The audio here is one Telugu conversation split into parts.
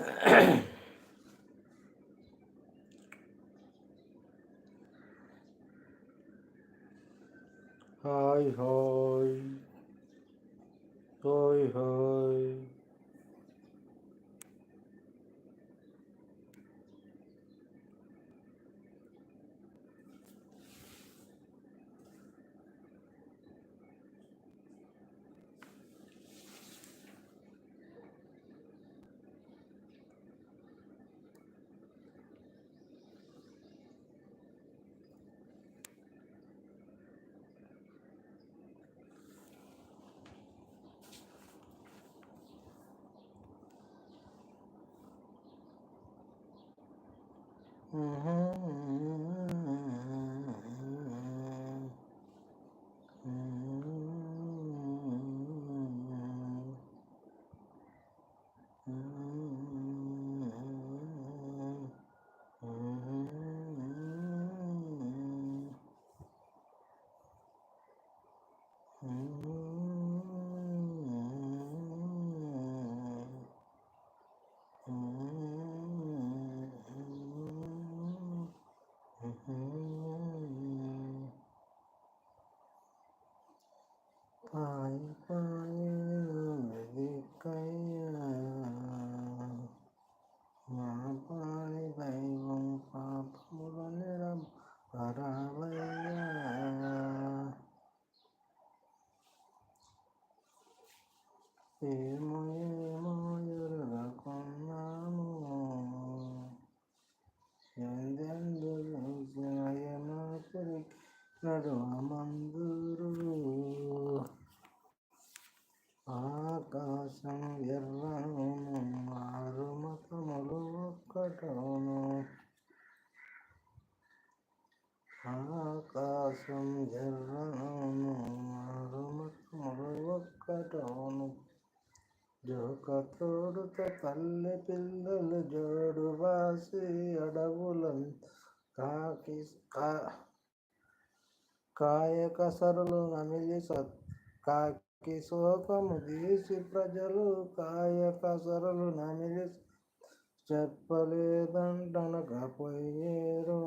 Ahem. పాయి తోడుత తల్లి పిల్లలు జోడు వాసి అడవులను కాకి కా కాయక నమిలి సత్ కాకి శోకము తీసి ప్రజలు కాయకసరులు నమిలి చెప్పలేదంటనకపోయేరు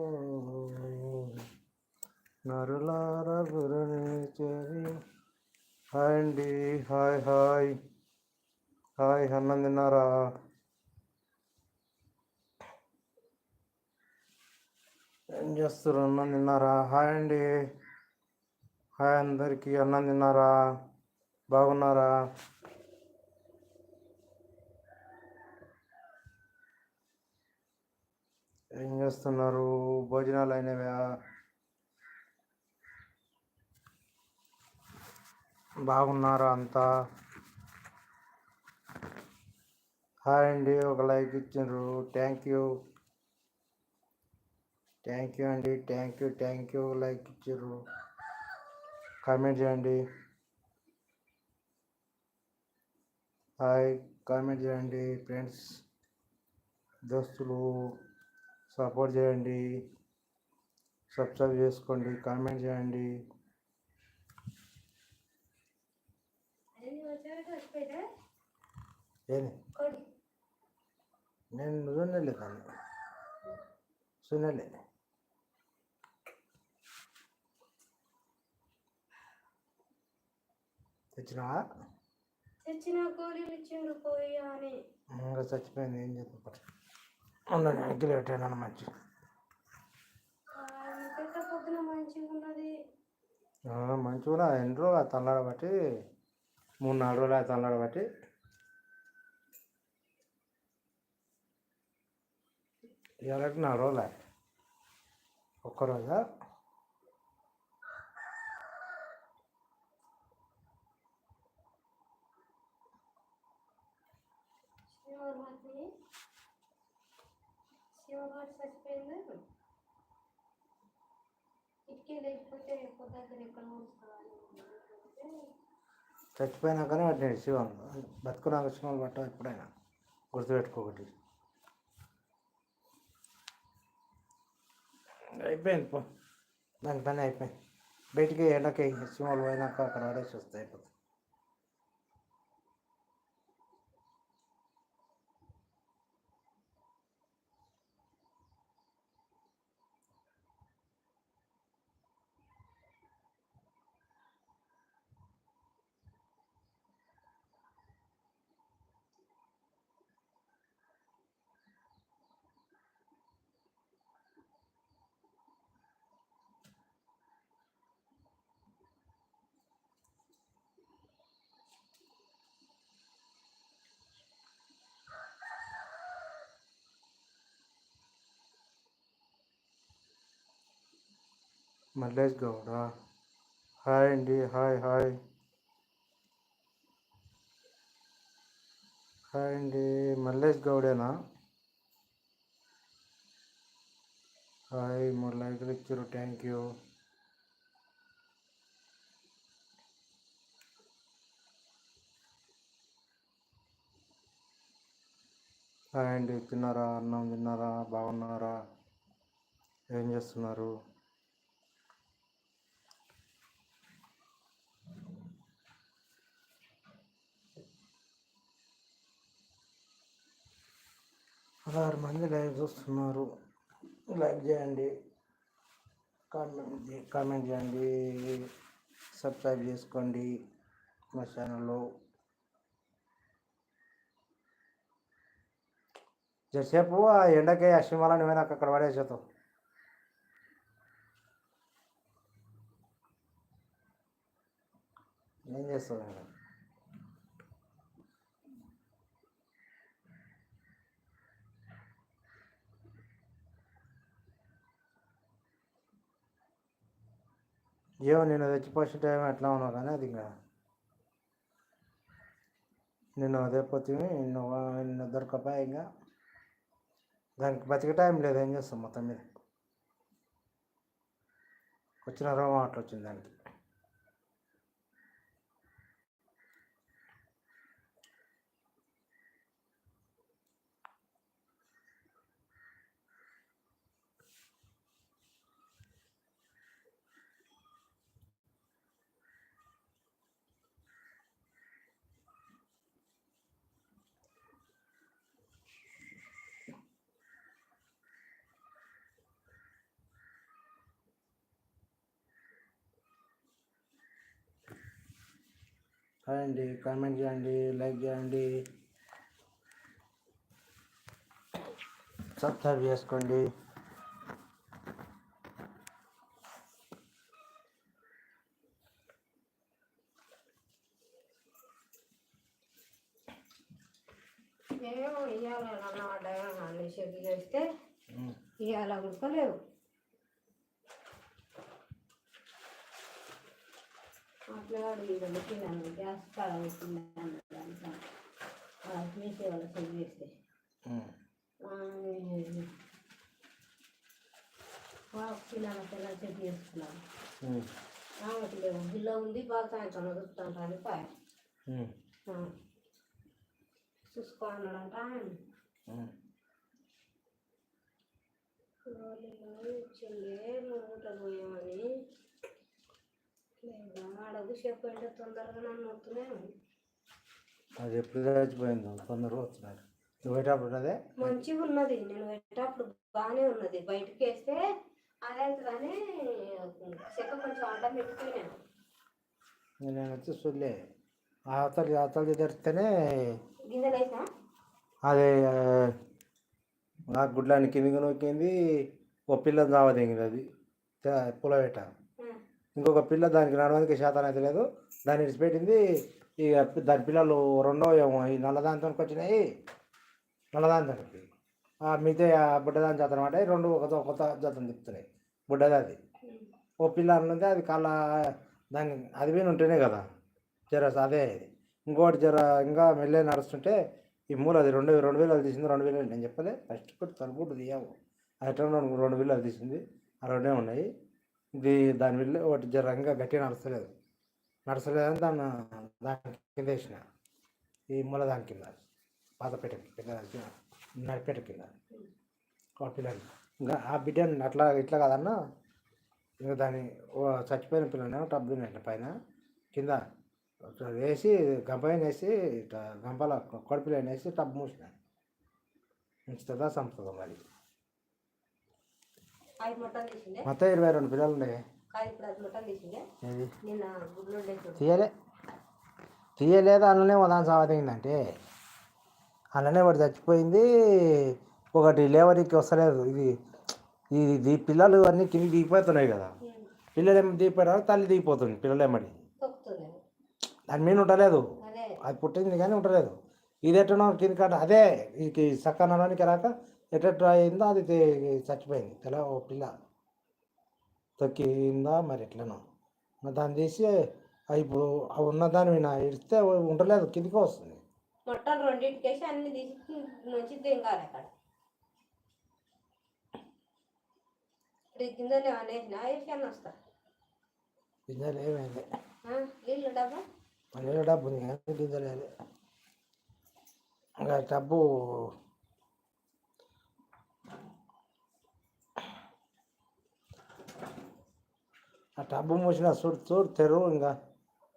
నరులార గురుని చెవి హాయ్ అండి హాయ్ హాయ్. హాయ్ అన్నం తిన్నారా? ఏం చేస్తారు అన్నం తిన్నారా? హాయ్ అండి. హాయ్ అందరికీ. అన్నం తిన్నారా? బాగున్నారా? ఏం చేస్తున్నారు? భోజనాలు అయినవా? బాగున్నారా అంతా? హాయ్ అండి ఒక లైక్ ఇచ్చిండ్రు థ్యాంక్ యూ థ్యాంక్ యూ అండి thank you thank you like ఇచ్చారు. కామెంట్ చేయండి. హాయ్ కామెంట్ చేయండి ఫ్రెండ్స్ దోస్తులు సపోర్ట్ చేయండి. సబ్స్క్రైబ్ చేసుకోండి కామెంట్ చేయండి. ఏంది? నేను చూడలే దాన్ని సునలే తెచ్చినావా? తెచ్చిన కూలీలు ఇచ్చిండు పోయి అని. ఇంకా చచ్చిపోయింది. ఏం చేద్దాం ఉండండి అగ్గిలు పెట్టాను మంచి. పొద్దున మంచిగా ఉన్నది మంచిగా ఎన్ని రోజులు తల్లాడబట్టి మూడు నాలుగు రోజులు తల్లాడబట్టి ఇవాళకి నాలుగు రోజులు ఒక్కరోజా శివభారతి చచ్చిపోయింది? ఇటుకే లేకపోతే ఎక్కువ దగ్గర ఎక్కడ ఉంచుకోవాలి? చచ్చిపోయినాకనే వాటిని శివం బతుకున్నాక శివం పట్ట ఎప్పుడైనా గుర్తుపెట్టుకోకటి అయిపోయింది పో. దాని పని అయిపోయింది. బయటికి ఎండకి సింహాలు పోయినాక అక్కడ ఆడేసి వస్తే అయిపోతుంది. మల్లేష్ గౌడ. హాయ్ అండి హాయ్ హాయ్. హాయ్ అండి మల్లేష్ గౌడేనా? హాయ్ మూడు లైకులు ఇచ్చారు థ్యాంక్ యూ. హాయ్ అండి తిన్నారా? అన్నం తిన్నారా? బాగున్నారా? ఏం చేస్తున్నారు? పదహారు మంది లైవ్ చూస్తున్నారు. లైక్ చేయండి. కామెంట్ కామెంట్ చేయండి. సబ్స్క్రైబ్ చేసుకోండి మా ఛానల్లో. జరసేపు ఆ ఎండకి ఆ సింహాలని పోయినాక అక్కడ పడేసేతావు ఏం చేస్తావు? ఇంకా ఏమో నేను తెచ్చిపోసిన టైం ఎట్లా ఉన్నావు కానీ అది ఇంకా. నిన్ను అదే పోతే నిన్ను నిన్ను దొరకపోయా ఇంకా. దానికి బతికే టైం లేదు ఏం చేస్తాం మొత్తం మీద. వచ్చిన రోగం అట్లా వచ్చింది దానికి. హాయ్ అండి కామెంట్ చేయండి లైక్ చేయండి. సబ్స్క్రైబ్ చేసుకోండి. ఏమో ఇవాళ అడ్డగా షెడ్ చేస్తే. ఇవాళ ఉడకలేవు ఇది పెట్టినాను గ్యాస్ కాడ పెట్టినాను మీసే వాళ్ళ షెడ్ చేస్తే ఉమ్. పిల్లల పిల్లల చెట్టు చేసుకున్నాను ఉంది బాగా సాయంత్రం వదులుతాను అని పాయ ఉమ్. చూసుకో అన్నాడంట చెల్లే మూట పోయామని తొందరగా నన్ను అది ఎప్పుడు చచ్చిపోయిందో? తొందరగా వచ్చినారు నువ్వు పోయేటప్పుడు అదే మంచిగా ఉన్నది. నేను పెట్టేటప్పుడు బాగానే ఉన్నది. బయటకు వేస్తే అదే కానీ చెక్క కొంచెం అడ్డం పెట్టిపోయినాను నేను వచ్చి చూడలే అవతలి అవతలి తెరిస్తేనే గింజలు వేసా అది ఆ గుడ్లాన్ని కిందికి నొక్కింది. ఒక పిల్ల చావదెంగింది అది. పులవేట. ఇంకొక పిల్ల దానికి నడవడానికి శాతం అయితే లేదు. దాన్ని విడిచిపెట్టింది ఇక దాని పిల్లలు రెండో ఏమో ఈ నల్లదానితోనికి వచ్చినాయి. నల్లదానితోనికి ఆ మిగతా బుడ్డదాని జాతర అనమాట రెండు ఒక కొత్త జాతం తిప్పుతున్నాయి బుడ్డదాది అది. ఓ పిల్ల అన్నది అది కాళ్ళ దాని అది మీద ఉంటేనే కదా. జర అదే ఇంకోటి జర ఇంకా మెల్లే నడుస్తుంటే ఈ మూల అది రెండు రెండు వేలు అది తీసింది రెండు వేలు నేను చెప్పలే. ఫస్ట్ కొట్టి తలుపుడు అది అట్లా రెండు వేలు అది తీసింది. ఆ రెండే ఉన్నాయి. ఇది దాని వెళ్ళి ఒకటి జరంగా గట్టిగా నడచలేదు నడచలేదని దాన్ని దాని కింద వేసిన ఈ మూల దాని కింద పాతపేట కింద నడిపేట కింద ఆ పిల్లని. ఆ బిడ్డని అట్లా ఇట్లా కాదన్నా ఇంకా దాన్ని ఓ చచ్చిపోయిన పిల్లని టబ్బు పైన కింద వేసి గంపైన వేసి ఇట్లా గంపల అనేసి వేసి టబ్బు మూసిన. ఉంచుతుందా చంపుతుందా మరి? ఐదు మొట్టలు తీసిండే. మొత్తం ఇరవై రెండు పిల్లలు ఉండే. కాదు ఇప్పుడు అది మొట్టలు తీసిండే. ఏది? నిన్న గుడ్లు ఉండే చూడు. తీయలే. తీయలేదు అందులోనే దాని సావతిందంటే అందులోనే ఒకటి చచ్చిపోయింది ఒకటి లేవరికి వస్తలేదు. ఇది ఇది పిల్లలు అన్నీ కింద దిగిపోతున్నాయి కదా. పిల్లలు ఏమో దిగిపోయినా తల్లి దిగిపోతుంది పిల్లలు ఏమడి తొక్కుతుంది దాని మీద ఉండలేదు అది. పుట్టింది కానీ ఉండలేదు ఇది ఎట్టనో కింద కాడ అదే ఇది సక్కనడానికి రాక ఎట్ట అయిందో అది చచ్చిపోయింది. తెల ఓ పిల్ల తొక్కిందా మరి ఎట్లనో. దాన్ని తీసి ఇప్పుడు ఉన్న దాన్ని నా ఇడిస్తే ఉండలేదు కిందికి వస్తుంది. మొత్తం రెండింటికేసి అన్ని తీసి నుంచి దింగాలి అక్కడ వేసినా? వేసాను వస్తా గింజలు ఏమైంది నీళ్ళు డబ్బా? డబ్బు ఉంది గింజలు డబ్బు ఆ టబ్బు మూసిన చూడు చూడు తెరువు ఇంకా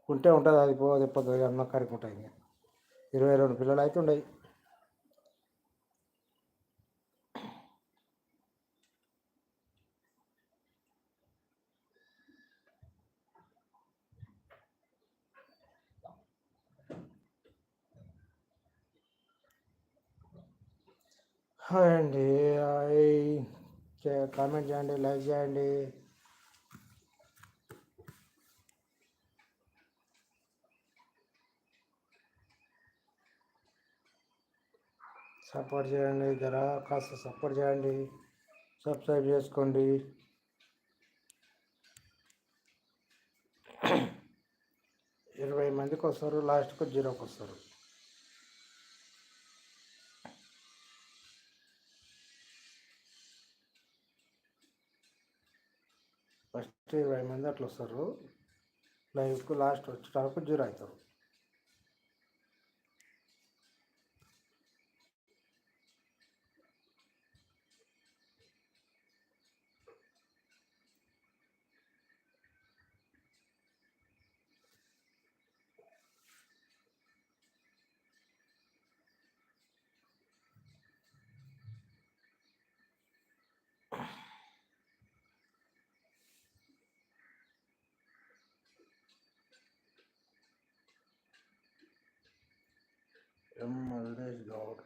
ఉంటే ఉంటుంది అది పోదు పోతుంది అన్న కరికి ఉంటాయి ఇంకా. ఇరవై రెండు పిల్లలు అయితే ఉండయి. హాయ్ అండి హాయ్ కామెంట్ చేయండి లైక్ చేయండి. సపోర్ట్ చేయండి జర కాస్త సపోర్ట్ చేయండి. సబ్స్క్రైబ్ చేసుకోండి. ఇరవై మందికి వస్తారు లాస్ట్కి జీరోకి వస్తారు ఫస్ట్ ఇరవై మంది అట్లా వస్తారు. లైవ్కు లాస్ట్ వచ్చేటప్పుడు జీరో అవుతారు ఎం మల్లేష్ గౌడ్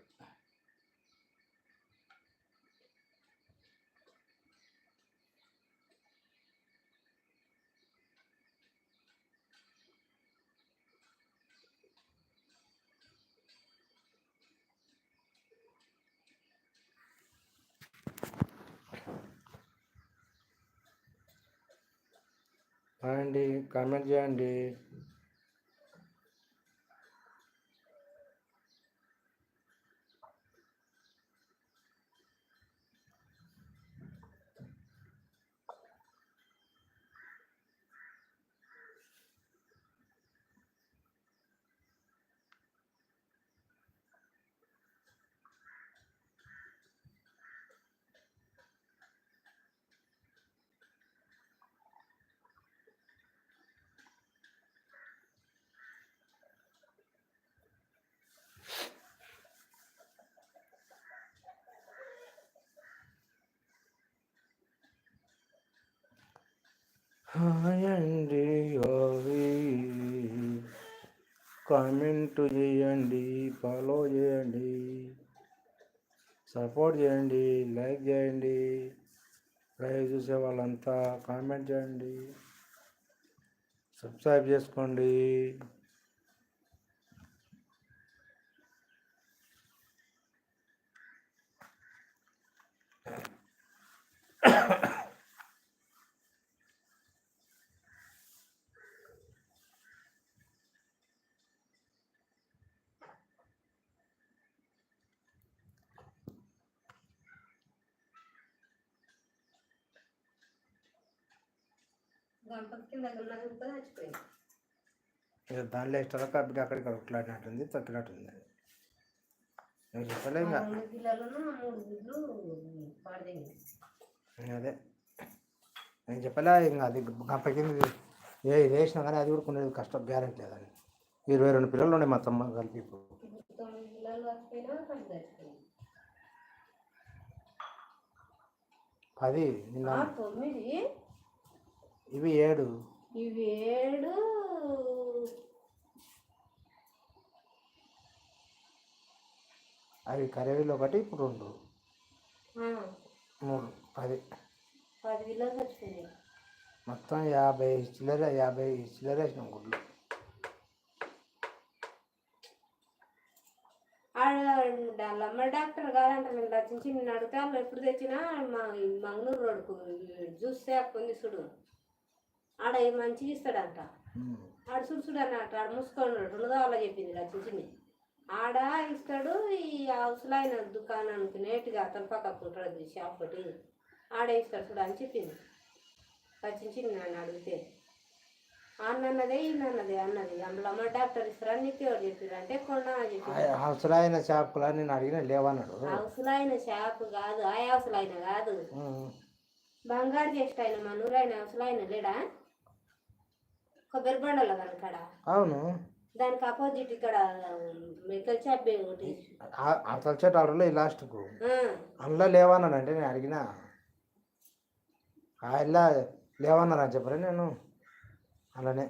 అండి కామెంట్ చేయండి. హాయ్ అండి కామెంట్ చేయండి ఫాలో చేయండి సపోర్ట్ చేయండి లైక్ చేయండి లైవ్ చూసే వాళ్ళంతా కామెంట్ చేయండి సబ్స్క్రైబ్ చేసుకోండి. కింద చచ్చిపోయింది. ఇక దానిలో ఇష్టం కాబట్టి అక్కడికి కొట్లాడినట్టుంది తొక్కినట్టుంది నేను చెప్పలే ఇంకా. మూడు గుడ్లు అదే. నేను చెప్పలే ఇంకా అది గంప కింద ఏ వేసినా కానీ అది కూడా కష్టం గ్యారెంటీ లేదని ఇరవై రెండు పిల్లలు ఉన్నాయి మా తమ్మ కలిపి ఇప్పుడు. తొమ్మిది చచ్చిపోయినా పది చచ్చిపోయింది పది నిన్న తొమ్మిది? ఇవి ఏడు. ఇవి ఏడు. అవి కరేవిలో ఒకటి ఇప్పుడు రెండు. మూడు పది. పది మొత్తం యాభై చిల్లర యాభై చిల్లర వేసినాం గుడ్లు. అమ్మ డాక్టర్ కాదంట నేను రచించి నేను అడిగితే వాళ్ళు ఎప్పుడు తెచ్చినా మా మంగళూరు రోడ్కు జ్యూస్ షాప్ ఉంది చూడు. ఆడ మంచిగా ఇస్తాడంట. ఆడ చూడు అన్నట్టు ఆడ మూసుకొని రెండు కావాలో చెప్పింది రచించింది ఆడ ఇస్తాడు ఈ హౌస్లైన దుకాణానికి నేటిగా అతని పక్కకు ఉంటుంది షాప్ ఒకటి. ఆడే ఇస్తాడు చూడు అని చెప్పింది. రచించింది నన్ను అడిగితే అన్నదే ఈయనన్నదే అన్నది. అందులో అమ్మ డాక్టర్ ఇస్తారా నీకు ఎవరు చెప్పారు అంటే కొన్నా అవసరమైన షాపులా నేను అడిగిన లేవన్నాడు షాప్ కాదు ఆ హౌస్లైన కాదు. బంగారు చేస్ట్ ఆయన మా నూరైన హౌస్లైన లేడా? కొబ్బరి బండల దానికాడ అవును. దానికి అపోజిట్ ఇక్కడ మెకల్ షాప్ ఒకటి ఆ తలచేట ఆర్డర్లో ఈ లాస్ట్కు అందులో లేవన్నాడు అంటే నేను అడిగిన. ఇలా లేవన్నారా అని చెప్పలే నేను. అలానే.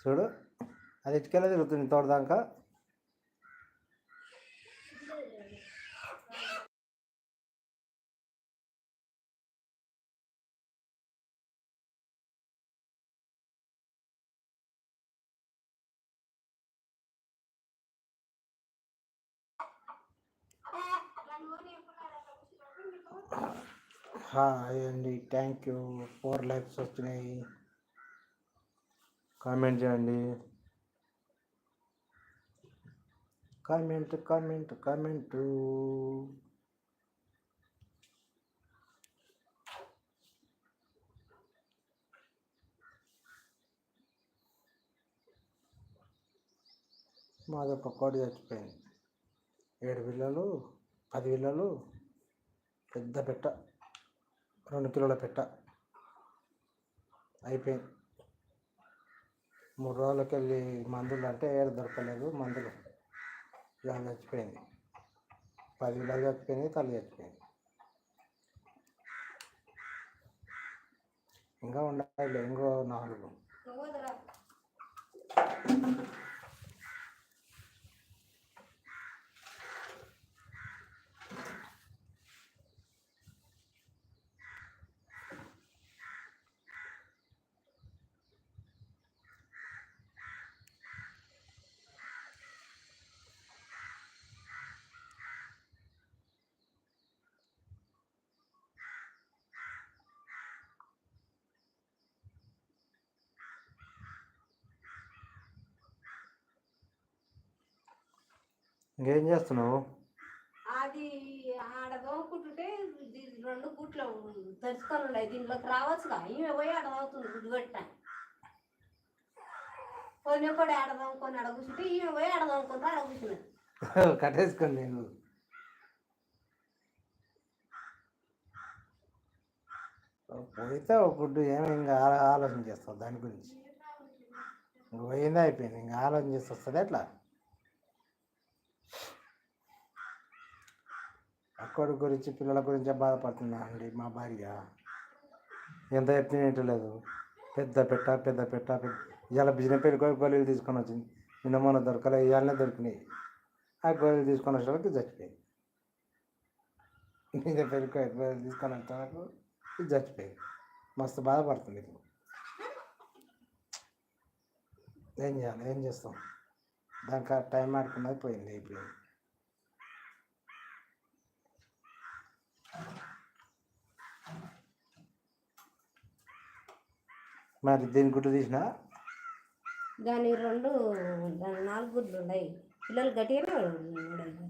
చూడు అది ఇటుకెళ్ళి తిరుగుతుంది తోడదాకా హాయ్ అండి థ్యాంక్ యూ. ఫోర్ లైక్స్ వచ్చినాయి కామెంట్ చేయండి. Comment comment comment. మాది ఒక కోడి చచ్చిపోయింది. ఏడు పిల్లలు పది పిల్లలు పెద్ద పెట్ట రెండు కిలోల పెట్ట. అయిపోయింది. మూడు రోజులకి వెళ్ళి మందులు అంటే ఏడు దొరకలేదు మందులు. ఇవాళ చచ్చిపోయింది. పది విలాలు చచ్చిపోయింది తల్లి చచ్చిపోయింది. ఇంకా ఉండాలి ఇంకో నాలుగు. ఇంకేం చేస్తున్నావు? అది ఆడ దోముకుంటుంటే రెండు గుట్లు తెరుచుకొని ఉన్నాయి దీంట్లోకి రావచ్చుగా ఈమె పోయి ఆడ అవుతుంది గుడ్డు పెట్ట కొన్ని ఒకటి ఆడ దోముకొని ఆడ కూర్చుంటే ఈమె పోయి ఆడ దోముకుంటే ఆడ కూర్చున్నది. కట్టేసుకొని నేను పోయితే ఒక గుడ్డు ఏమి ఇంకా ఆలోచన చేస్తావు దాని గురించి? ఇంక పోయిందే అయిపోయింది ఇంకా ఆలోచన చేసి వస్తుంది ఎట్లా? అక్కడి గురించి పిల్లల గురించే బాధపడుతున్నా అండి మా భార్య. ఎంత చెప్పిన లేదు. పెద్ద పెట్ట పెద్ద పెట్ట పెద్ద ఇవాళ బిజినెస్ పెళ్ళి కోయి తీసుకొని వచ్చింది. నిన్న మొన్న దొరకలే ఇవాళనే దొరికినాయి. ఆ గోళీలు తీసుకొని వచ్చేవాళ్ళకి చచ్చిపోయింది. నిన్న పెళ్ళి కోయి తీసుకొని వచ్చేవాళ్ళకు ఇది చచ్చిపోయింది. మస్తు బాధపడుతుంది ఇప్పుడు. ఏం చేయాలి? ఏం చేస్తాం? దానికి టైం ఆడుకున్నది పోయింది అయిపోయింది. మరి దీని గుడ్డు తీసినా? దాని రెండు దాని నాలుగు గుడ్లు ఉన్నాయి పిల్లలు గట్టిగానే ఉన్నాయి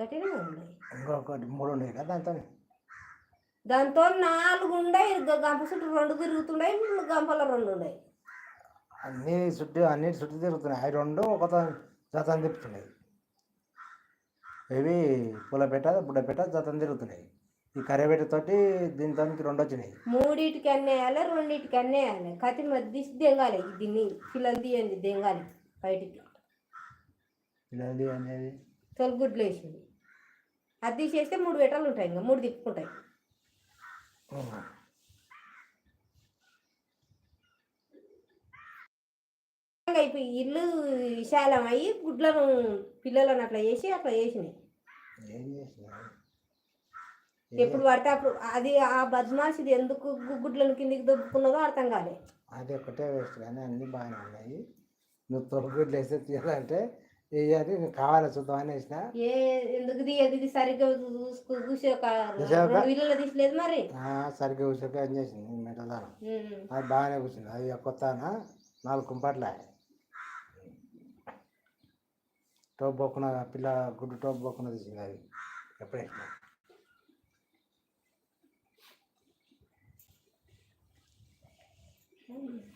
గట్టిగానే ఉన్నాయి ఇంకొకటి మూడు ఉన్నాయి కదా దాంతో? దాంతో నాలుగు ఉన్నాయి గంప చుట్టూ రెండు తిరుగుతున్నాయి. గంపల రెండు ఉన్నాయి అన్నీ చుట్టూ అన్ని చుట్టూ తిరుగుతున్నాయి. అవి రెండు ఒక జతం తిప్పుతున్నాయి ఇవి పూలపేట బుడ్డపేట జతం తిరుగుతున్నాయి. ఈ కర్రబెట్టతోటి దీనితోనికి రెండు వచ్చినాయి. మూడింటికి అన్నీ వేయాలి రెండింటికి అన్నీ వేయాలి. కత్తి మధ్య తీసి దెంగాలి? దీన్ని పిల్లలు తీయండి దెంగాలి బయటికి. ఇలాంటి అనేది తొలగుడ్లు వేసింది. అది తీసేస్తే మూడు పెట్టాలు ఉంటాయి ఇంకా మూడు తిప్పుకుంటాయి. ఇప్పుడు ఇల్లు విశాలం అయ్యి గుడ్లను పిల్లలను అట్లా చేసి అట్లా చేసినాయి. ఏం చేసినా ఎప్పుడు పడితే అప్పుడు అది ఆ బద్మాషిది ఎందుకు గుడ్లను కిందికి దొబ్బుకున్నదో అర్థం కాలే. అది ఒకటే వేస్ట్ కానీ అన్నీ బాగానే ఉన్నాయి. నువ్వు తొలగుడ్లు వేస్తే తీయాలంటే వేయాలి నీకు కావాలి చూద్దాం అని వేసిన? ఏ ఎందుకు తీయదు? ఇది సరిగ్గా ఇళ్ళలో తీసలేదు మరి. సరిగ్గా కూర్చోక ఏం చేసింది మెటదానం. అది బాగానే కూర్చుంది. అది కొత్త నాలుగు కుంపట్ల. టోప్ బొక్కున పిల్ల గుడ్డు టోప్ బొక్కున తీసింది అది. ఎప్పుడైనా Yeah.